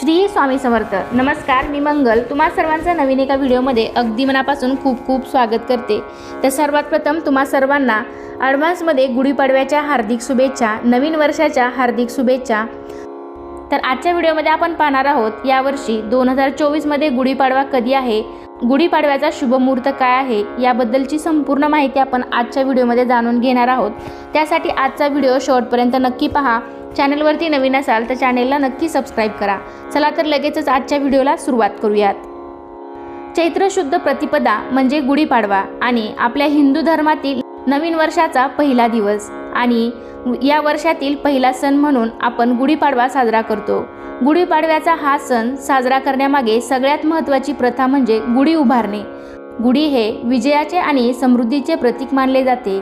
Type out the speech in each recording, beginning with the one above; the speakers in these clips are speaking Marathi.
श्री स्वामी समर्थ. नमस्कार मी मंगल. तुम्हा सर्वांचं नवीन एका व्हिडिओमध्ये अगदी मनापासून खूप खूप स्वागत करते. तर सर्वात प्रथम तुम्हा सर्वांना ॲडव्हान्समध्ये गुढीपाडव्याच्या हार्दिक शुभेच्छा नवीन वर्षाच्या हार्दिक शुभेच्छा तर आजच्या व्हिडिओमध्ये आपण पाहणार आहोत यावर्षी दोन हजार चोवीसमध्ये गुढीपाडवा कधी आहे? गुढीपाडव्याचा शुभमुहूर्त काय आहे? याबद्दलची संपूर्ण माहिती आपण आजच्या व्हिडिओमध्ये जाणून घेणार आहोत. त्यासाठी आजचा व्हिडिओ शेवटपर्यंत नक्की पहा. चॅनलवरती नवीन असाल तर चॅनेलला नक्की सबस्क्राईब करा. चला तर लगेचच आजच्या व्हिडिओला सुरुवात करूयात. चैत्र शुद्ध प्रतिपदा म्हणजे गुढीपाडवा आणि आपल्या हिंदू धर्मातील नवीन वर्षाचा पहिला दिवस. आणि या वर्षातील पहिला सण म्हणून आपण गुढीपाडवा साजरा करतो. गुढीपाडव्याचा हा सण साजरा करण्यामागे सगळ्यात महत्त्वाची प्रथा म्हणजे गुढी उभारणे. गुढी हे विजयाचे आणि समृद्धीचे प्रतीक मानले जाते.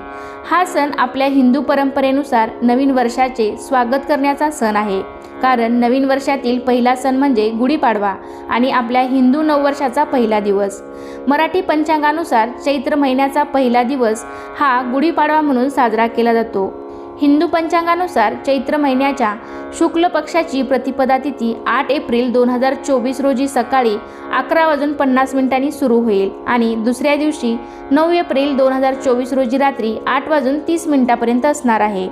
हा सण आपल्या हिंदू परंपरेनुसार नवीन वर्षाचे स्वागत करण्याचा सण आहे. कारण नवीन वर्षातील पहिला सण म्हणजे गुढीपाडवा आणि आपल्या हिंदू नववर्षाचा पहिला दिवस. मराठी पंचांगानुसार चैत्र महिन्याचा पहिला दिवस हा गुढीपाडवा म्हणून साजरा केला जातो. हिंदू पंचांगानुसार चैत्र महिन्याच्या शुक्ल पक्षाची प्रतिपदा तिथी आठ एप्रिल दोन हजार चोवीस रोजी सकाळी अकरा वाजून पन्नास मिनिटांनी सुरू होईल आणि दुसऱ्या दिवशी नऊ एप्रिल दोन हजार चोवीस रोजी रात्री आठ वाजून तीस मिनिटापर्यंत असणार आहे.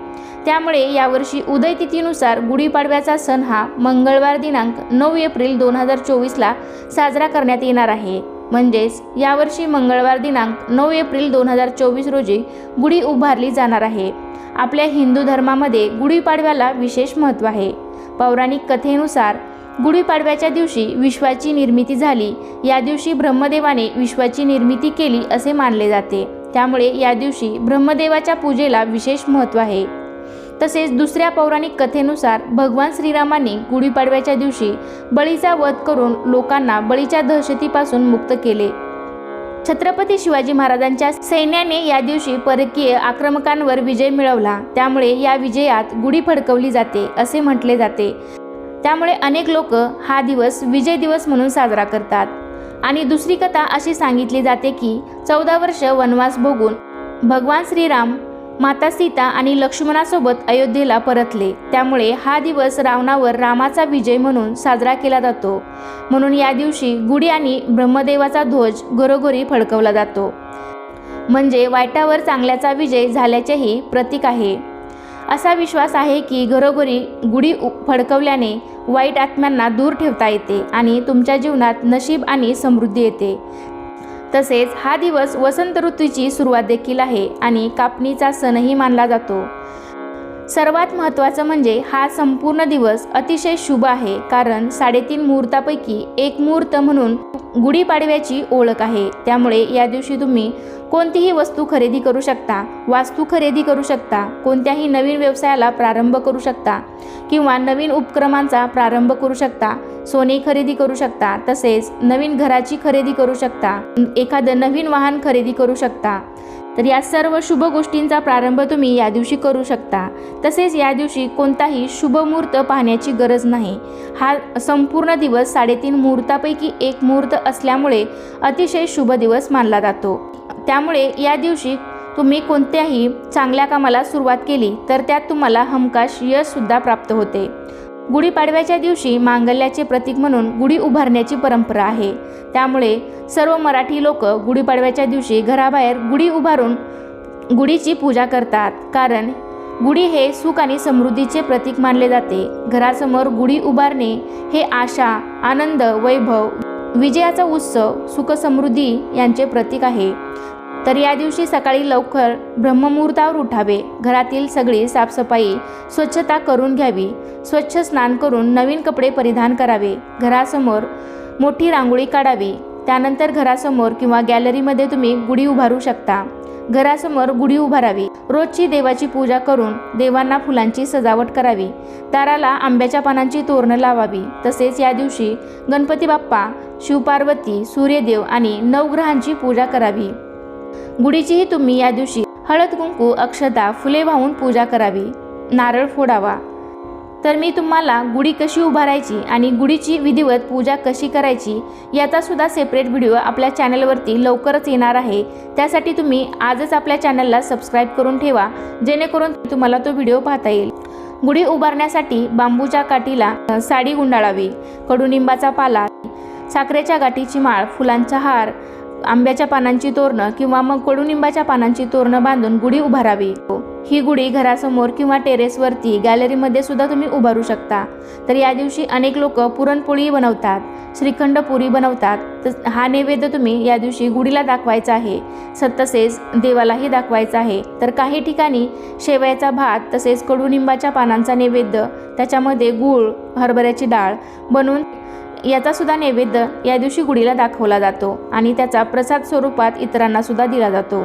त्यामुळे यावर्षी उदय तिथीनुसार गुढीपाडव्याचा सण हा मंगळवार दिनांक नऊ एप्रिल दोन हजार चोवीसला साजरा करण्यात येणार आहे. म्हणजेच यावर्षी मंगळवार दिनांक नऊ एप्रिल दोन हजार चोवीस रोजी गुढी उभारली जाणार आहे. आपल्या हिंदू धर्मामध्ये गुढीपाडव्याला विशेष महत्त्व आहे. पौराणिक कथेनुसार गुढीपाडव्याच्या दिवशी विश्वाची निर्मिती झाली. या दिवशी ब्रह्मदेवाने विश्वाची निर्मिती केली असे मानले जाते. त्यामुळे या दिवशी ब्रह्मदेवाच्या पूजेला विशेष महत्त्व आहे. तसेच दुसऱ्या पौराणिक कथेनुसार भगवान श्रीरामांनी गुढीपाडव्याच्या दिवशी बळीचा वध करून लोकांना बळीच्या दहशतीपासून मुक्त केले. छत्रपती शिवाजी महाराजांच्या सैन्याने या दिवशी परकीय आक्रमकांवर विजय मिळवला. त्यामुळे या विजयात गुढी फडकवली जाते असे म्हटले जाते. त्यामुळे अनेक लोक हा दिवस विजय दिवस म्हणून साजरा करतात. आणि दुसरी कथा अशी सांगितली जाते की चौदा वर्ष वनवास भोगून भगवान श्रीराम माता सीता आणि लक्ष्मणासोबत अयोध्येला परतले. त्यामुळे हा दिवस रावणावर रामाचा विजय म्हणून साजरा केला जातो. म्हणून या दिवशी गुढी आणि ब्रह्मदेवाचा ध्वज घरोघरी फडकवला जातो. म्हणजे वाईटावर चांगल्याचा विजय झाल्याचेही प्रतीक आहे. असा विश्वास आहे की घरोघरी गुढी उ- फडकवल्याने वाईट आत्म्यांना दूर ठेवता येते आणि तुमच्या जीवनात नशीब आणि समृद्धी येते. तसेच हा दिवस वसंत ऋतूची सुरुवात देखील आहे आणि कापणीचा सणही मानला जातो. सर्वात महत्त्वाचं म्हणजे हा संपूर्ण दिवस अतिशय शुभ आहे कारण साडेतीन मुहूर्तापैकी एक मुहूर्त म्हणून गुढीपाडव्याची ओळख आहे. त्यामुळे या दिवशी तुम्ही कोणतीही वस्तू खरेदी करू शकता वास्तू खरेदी करू शकता कोणत्याही नवीन व्यवसायाला प्रारंभ करू शकता किंवा नवीन उपक्रमांचा प्रारंभ करू शकता सोने खरेदी करू शकता तसेच नवीन घराची खरेदी करू शकता एखादं नवीन वाहन खरेदी करू शकता. तर या सर्व शुभ गोष्टींचा प्रारंभ तुम्ही या दिवशी करू शकता. तसेच या दिवशी कोणताही शुभ मुहूर्त पाहण्याची गरज नाही. हा संपूर्ण दिवस साडेतीन मुहूर्तापैकी एक मुहूर्त असल्यामुळे अतिशय शुभ दिवस मानला जातो. त्यामुळे या दिवशी तुम्ही कोणत्याही चांगल्या कामाला सुरुवात केली तर त्यात तुम्हाला हमखास यशसुद्धा प्राप्त होते. गुढीपाडव्याच्या दिवशी मांगल्याचे प्रतीक म्हणून गुढी उभारण्याची परंपरा आहे. त्यामुळे सर्व मराठी लोक गुढीपाडव्याच्या दिवशी घराबाहेर गुढी उभारून गुढीची पूजा करतात. कारण गुढी हे सुख आणि समृद्धीचे प्रतीक मानले जाते. घरासमोर गुढी उभारणे हे आशा आनंद वैभव विजयाचा उत्सव सुख समृद्धी यांचे प्रतीक आहे. तर या दिवशी सकाळी लवकर ब्रह्ममुहूर्तावर उठावे. घरातील सगळी साफसफाई स्वच्छता करून घ्यावी. स्वच्छ स्नान करून नवीन कपडे परिधान करावे. घरासमोर मोठी रांगोळी काढावी. त्यानंतर घरासमोर किंवा गॅलरीमध्ये तुम्ही गुढी उभारू शकता. घरासमोर गुढी उभारावी. रोजची देवाची पूजा करून देवांना फुलांची सजावट करावी. दाराला आंब्याच्या पानांची तोरणं लावावी. तसेच या दिवशी गणपती बाप्पा शिवपार्वती सूर्यदेव आणि नवग्रहांची पूजा करावी. गुढीचीही तुम्ही या दिवशी हळद कुंकू अक्षता फुले वाहून पूजा करावी. नारळ फोडावा. तर मी तुम्हाला गुढी कशी उभारायची आणि गुढीची विधिवत पूजा कशी करायची याचा सुद्धा सेपरेट व्हिडिओ आपल्या चॅनलवरती लवकरच येणार आहे. त्यासाठी तुम्ही आजच आपल्या चॅनलला सबस्क्राईब करून ठेवा जेणेकरून तुम्हाला तो व्हिडिओ पाहता येईल. गुढी उभारण्यासाठी बांबूच्या काठीला साडी गुंडाळावी कडुनिंबाचा पाला साखरेच्या गाठीची माळ फुलांचा हार आंब्याच्या पानांची तोरणं किंवा मग कडुनिंबाच्या पानांची तोरणं बांधून गुढी उभारावी. ही गुढी घरासमोर किंवा टेरेसवरती गॅलरीमध्ये सुद्धा तुम्ही उभारू शकता. तर या दिवशी अनेक लोक पुरणपोळी बनवतात श्रीखंड पुरी बनवतात. तर हा नैवेद्य तुम्ही या दिवशी गुढीला दाखवायचा आहे. स तसेच देवालाही दाखवायचा आहे. तर काही ठिकाणी शेवयाचा भात तसेच कडुनिंबाच्या पानांचा नैवेद्य त्याच्यामध्ये गूळ हरभऱ्याची डाळ बनवून याचा सुद्धा नैवेद्य या दिवशी गुढीला दाखवला जातो आणि त्याचा प्रसाद स्वरूपात इतरांना सुद्धा दिला जातो.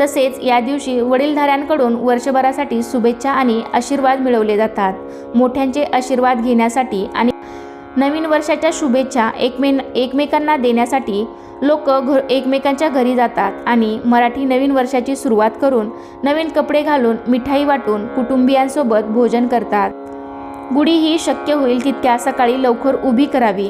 तसेच या दिवशी वडीलधाऱ्यांकडून वर्षभरासाठी शुभेच्छा आणि आशीर्वाद मिळवले जातात. मोठ्यांचे आशीर्वाद घेण्यासाठी आणि नवीन वर्षाच्या शुभेच्छा एकमे एकमेकांना देण्यासाठी लोक घ एकमेकांच्या घरी जातात आणि मराठी नवीन वर्षाची सुरुवात करून नवीन कपडे घालून मिठाई वाटून कुटुंबियांसोबत भोजन करतात. गुढी ही शक्य होईल तितक्या सकाळी लवकर उभी करावी.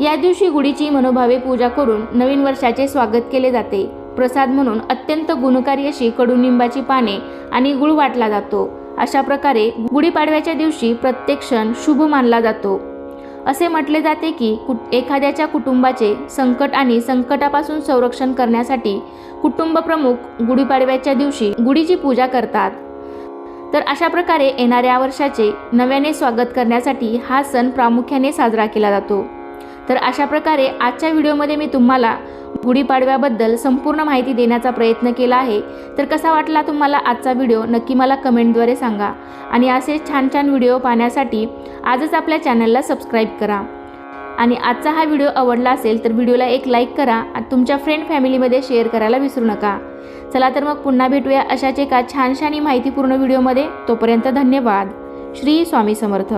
या दिवशी गुढीची मनोभावे पूजा करून नवीन वर्षाचे स्वागत केले जाते. प्रसाद म्हणून अत्यंत गुणकारी अशी कडुनिंबाची पाने आणि गुळ वाटला जातो. अशा प्रकारे गुढीपाडव्याच्या दिवशी प्रत्येक क्षण शुभ मानला जातो. असे म्हटले जाते की कुट एखाद्याच्या कुटुंबाचे संकट आणि संकटापासून संरक्षण करण्यासाठी कुटुंब प्रमुख गुढीपाडव्याच्या दिवशी गुढीची पूजा करतात. तर अशा प्रकारे येणाऱ्या वर्षाचे नव्याने स्वागत करण्यासाठी हा सण प्रामुख्याने साजरा केला जातो. तर अशा प्रकारे आजच्या व्हिडिओमध्ये मी तुम्हाला गुढीपाडव्याबद्दल संपूर्ण माहिती देण्याचा प्रयत्न केला आहे. तर कसा वाटला तुम्हाला आजचा व्हिडिओ नक्की मला कमेंटद्वारे सांगा. आणि असे छान छान व्हिडिओ पाहण्यासाठी आजच आपल्या चॅनलला सबस्क्राईब करा. आणि आजचा हा व्हिडिओ आवडला असेल तर व्हिडिओला एक लाईक करा आणि तुमच्या फ्रेंड फॅमिलीमध्ये शेअर करायला विसरू नका. चला तर मग पुन्हा भेटूया अशाच एका छानशा आणि माहितीपूर्ण व्हिडिओमध्ये. तोपर्यंत धन्यवाद. श्री स्वामी समर्थ.